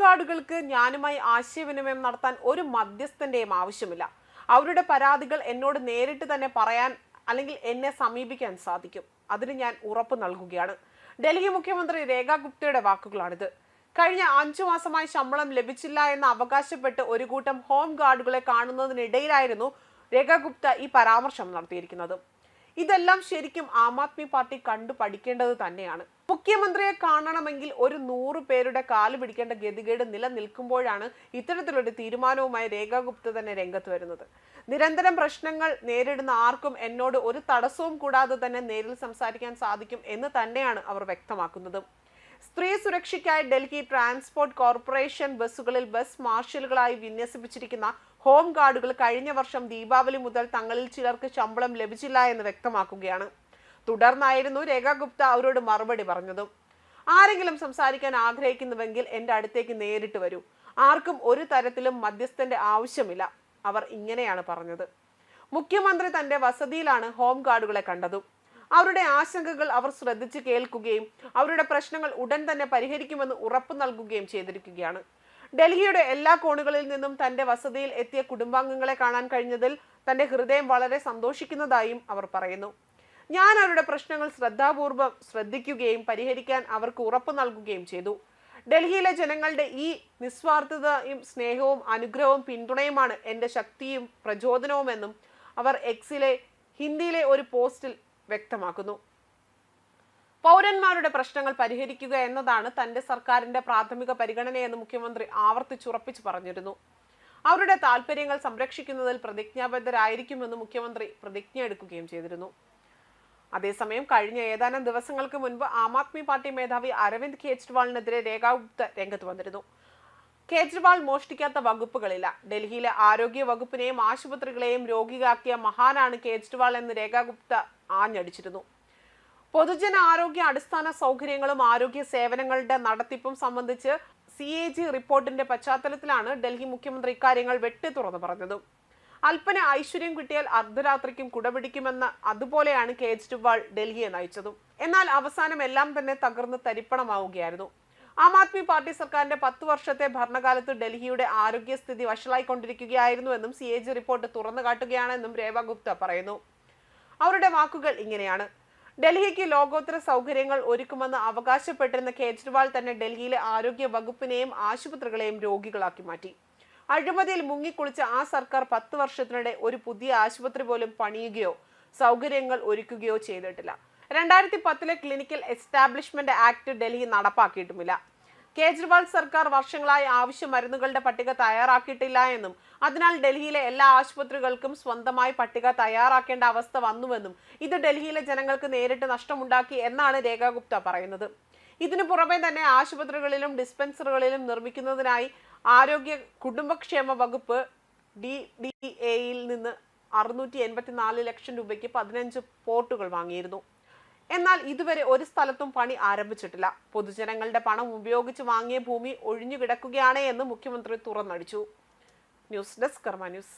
ഗാർഡുകൾക്ക് ഞാനുമായി ആശയവിനിമയം നടത്താൻ ഒരു മധ്യസ്ഥന്റെയും ആവശ്യമില്ല. അവരുടെ പരാതികൾ എന്നോട് നേരിട്ട് തന്നെ പറയാൻ അല്ലെങ്കിൽ എന്നെ സമീപിക്കാൻ സാധിക്കും. അതിന് ഞാൻ ഉറപ്പ് നൽകുകയാണ്. ഡൽഹി മുഖ്യമന്ത്രി രേഖ ഗുപ്തയുടെ വാക്കുകളാണിത്. കഴിഞ്ഞ അഞ്ചു മാസമായി ശമ്പളം ലഭിച്ചില്ല എന്ന് അവകാശപ്പെട്ട് ഒരു കൂട്ടം ഹോം ഗാർഡുകളെ കാണുന്നതിനിടയിലായിരുന്നു രേഖ ഗുപ്ത ഈ പരാമർശം നടത്തിയിരിക്കുന്നത്. ഇതെല്ലാം ശരിക്കും ആം ആദ്മി പാർട്ടി കണ്ടു പഠിക്കേണ്ടത് തന്നെയാണ്. മുഖ്യമന്ത്രിയെ കാണണമെങ്കിൽ ഒരു നൂറ് പേരുടെ കാൽ പിടിക്കേണ്ട ഗതികേട് നിലനിൽക്കുമ്പോഴാണ് ഇത്തരത്തിലൊരു തീരുമാനവുമായി രേഖാഗുപ്ത തന്നെ രംഗത്ത് വരുന്നത്. നിരന്തരം പ്രശ്നങ്ങൾ നേരിടുന്ന ആർക്കും എന്നോട് ഒരു തടസ്സവും കൂടാതെ തന്നെ നേരിൽ സംസാരിക്കാൻ സാധിക്കും എന്ന് തന്നെയാണ് അവർ വ്യക്തമാക്കുന്നത്. സ്ത്രീ സുരക്ഷയ്ക്കായി ഡൽഹി ട്രാൻസ്പോർട്ട് കോർപ്പറേഷൻ ബസ്സുകളിൽ ബസ് മാർഷലുകളായി വിന്യസിപ്പിച്ചിരിക്കുന്ന ഹോം ഗാർഡുകൾ കഴിഞ്ഞ വർഷം ദീപാവലി മുതൽ തങ്ങളിൽ ചിലർക്ക് ശമ്പളം ലഭിച്ചില്ല എന്ന് വ്യക്തമാക്കുകയാണ്. തുടർന്നായിരുന്നു രേഖ ഗുപ്ത അവരോട് മറുപടി പറഞ്ഞതും. ആരെങ്കിലും സംസാരിക്കാൻ ആഗ്രഹിക്കുന്നുവെങ്കിൽ എന്റെ അടുത്തേക്ക് നേരിട്ട് വരൂ. ആർക്കും ഒരു തരത്തിലും മധ്യസ്ഥന്റെ ആവശ്യമില്ല അവർ ഇങ്ങനെയാണ് പറഞ്ഞത്. മുഖ്യമന്ത്രി തന്റെ വസതിയിലാണ് ഹോം ഗാർഡുകളെ കണ്ടതും. അവരുടെ ആശങ്കകൾ അവർ ശ്രദ്ധിച്ച് കേൾക്കുകയും അവരുടെ പ്രശ്നങ്ങൾ ഉടൻ തന്നെ പരിഹരിക്കുമെന്ന് ഉറപ്പു നൽകുകയും ചെയ്തിരിക്കുകയാണ്. ഡൽഹിയുടെ എല്ലാ കോണുകളിൽ നിന്നും തന്റെ വസതിയിൽ എത്തിയ കുടുംബാംഗങ്ങളെ കാണാൻ കഴിഞ്ഞതിൽ തന്റെ ഹൃദയം വളരെ സന്തോഷിക്കുന്നതായും അവർ പറയുന്നു. ഞാൻ അവരുടെ പ്രശ്നങ്ങൾ ശ്രദ്ധാപൂർവം ശ്രദ്ധിക്കുകയും പരിഹരിക്കാൻ അവർക്ക് ഉറപ്പ് നൽകുകയും ചെയ്തു. ഡൽഹിയിലെ ജനങ്ങളുടെ ഈ നിസ്വാർത്ഥതയും സ്നേഹവും അനുഗ്രഹവും പിന്തുണയുമാണ് എന്റെ ശക്തിയും പ്രചോദനവുമെന്നും അവർ എക്സിലെ ഹിന്ദിയിലെ ഒരു പോസ്റ്റിൽ വ്യക്തമാക്കുന്നു. പൗരന്മാരുടെ പ്രശ്നങ്ങൾ പരിഹരിക്കുക എന്നതാണ് തന്റെ സർക്കാരിന്റെ പ്രാഥമിക പരിഗണനയെന്ന് മുഖ്യമന്ത്രി ആവർത്തിച്ചുറപ്പിച്ചു പറഞ്ഞിരുന്നു. അവരുടെ താല്പര്യങ്ങൾ സംരക്ഷിക്കുന്നതിൽ പ്രതിജ്ഞാബദ്ധരായിരിക്കുമെന്ന് മുഖ്യമന്ത്രി പ്രതിജ്ഞ എടുക്കുകയും ചെയ്തിരുന്നു. അതേസമയം കഴിഞ്ഞ ഏതാനും ദിവസങ്ങൾക്ക് മുൻപ് ആം ആദ്മി പാർട്ടി മേധാവി അരവിന്ദ് കെജ്രിവാളിനെതിരെ രേഖാ ഗുപ്ത രംഗത്ത് വന്നിരുന്നു. കേജ്രിവാൾ മോഷ്ടിക്കാത്ത വകുപ്പുകളില്ല. ഡൽഹിയിലെ ആരോഗ്യ വകുപ്പിനെയും ആശുപത്രികളെയും രോഗിയാക്കിയ മഹാനാണ് കേജ്രിവാൾ എന്ന് രേഖാ ഗുപ്ത ആഞ്ഞടിച്ചിരുന്നു. പൊതുജന ആരോഗ്യ അടിസ്ഥാന സൗകര്യങ്ങളും ആരോഗ്യ സേവനങ്ങളുടെ നടത്തിപ്പും സംബന്ധിച്ച് സി റിപ്പോർട്ടിന്റെ പശ്ചാത്തലത്തിലാണ് ഡൽഹി മുഖ്യമന്ത്രി ഇക്കാര്യങ്ങൾ വെട്ടി തുറന്നു പറഞ്ഞതും. അല്പന ഐശ്വര്യം കിട്ടിയാൽ അർദ്ധരാത്രിക്കും കുടപിടിക്കുമെന്ന അതുപോലെയാണ് കേജ്രിവാൾ ഡൽഹിയെ നയിച്ചതും. എന്നാൽ അവസാനം എല്ലാം തന്നെ തകർന്ന് തരിപ്പണമാവുകയായിരുന്നു. ആം ആദ്മി പാർട്ടി സർക്കാരിന്റെ പത്ത് വർഷത്തെ ഭരണകാലത്ത് ഡൽഹിയുടെ ആരോഗ്യസ്ഥിതി വഷളായിക്കൊണ്ടിരിക്കുകയായിരുന്നുവെന്നും സി എ ജി റിപ്പോർട്ട് തുറന്നു കാട്ടുകയാണെന്നും രേവ ഗുപ്ത പറയുന്നു. അവരുടെ വാക്കുകൾ ഇങ്ങനെയാണ്. ഡൽഹിക്ക് ലോകോത്തര സൗകര്യങ്ങൾ ഒരുക്കുമെന്ന് അവകാശപ്പെട്ടിരുന്ന കേജ്രിവാൾ തന്നെ ഡൽഹിയിലെ ആരോഗ്യ വകുപ്പിനെയും ആശുപത്രികളെയും രോഗികളാക്കി മാറ്റി. അഴിമതിയിൽ മുങ്ങിക്കുളിച്ച ആ സർക്കാർ പത്ത് വർഷത്തിനിടെ ഒരു പുതിയ ആശുപത്രി പോലും പണിയുകയോ സൗകര്യങ്ങൾ ഒരുക്കുകയോ ചെയ്തിട്ടില്ല. രണ്ടായിരത്തി പത്തിലെ ക്ലിനിക്കൽ എസ്റ്റാബ്ലിഷ്മെന്റ് ആക്ട് ഡൽഹി നടപ്പാക്കിയിട്ടുമില്ല. കേജ്രിവാൾ സർക്കാർ വർഷങ്ങളായി ആവശ്യ മരുന്നുകളുടെ പട്ടിക തയ്യാറാക്കിയിട്ടില്ല എന്നും അതിനാൽ ഡൽഹിയിലെ എല്ലാ ആശുപത്രികൾക്കും സ്വന്തമായി പട്ടിക തയ്യാറാക്കേണ്ട അവസ്ഥ വന്നുവെന്നും ഇത് ഡൽഹിയിലെ ജനങ്ങൾക്ക് നേരിട്ട് നഷ്ടമുണ്ടാക്കി എന്നാണ് രേഖാ ഗുപ്ത പറയുന്നത്. ഇതിനു പുറമെ തന്നെ ആശുപത്രികളിലും ഡിസ്പെൻസറുകളിലും നിർമ്മിക്കുന്നതിനായി ആരോഗ്യ കുടുംബക്ഷേമ വകുപ്പ് ഡി ഡി എയിൽ നിന്ന് അറുന്നൂറ്റി എൺപത്തിനാല് ലക്ഷം രൂപയ്ക്ക് പതിനഞ്ച് പോർട്ടുകൾ വാങ്ങിയിരുന്നു. എന്നാൽ ഇതുവരെ ഒരു സ്ഥലത്തും പണി ആരംഭിച്ചിട്ടില്ല. പൊതുജനങ്ങളുടെ പണം ഉപയോഗിച്ച് വാങ്ങിയ ഭൂമി ഒഴിഞ്ഞു കിടക്കുകയാണ് എന്ന് മുഖ്യമന്ത്രി തുറന്നടിച്ചു. News desk Karma news.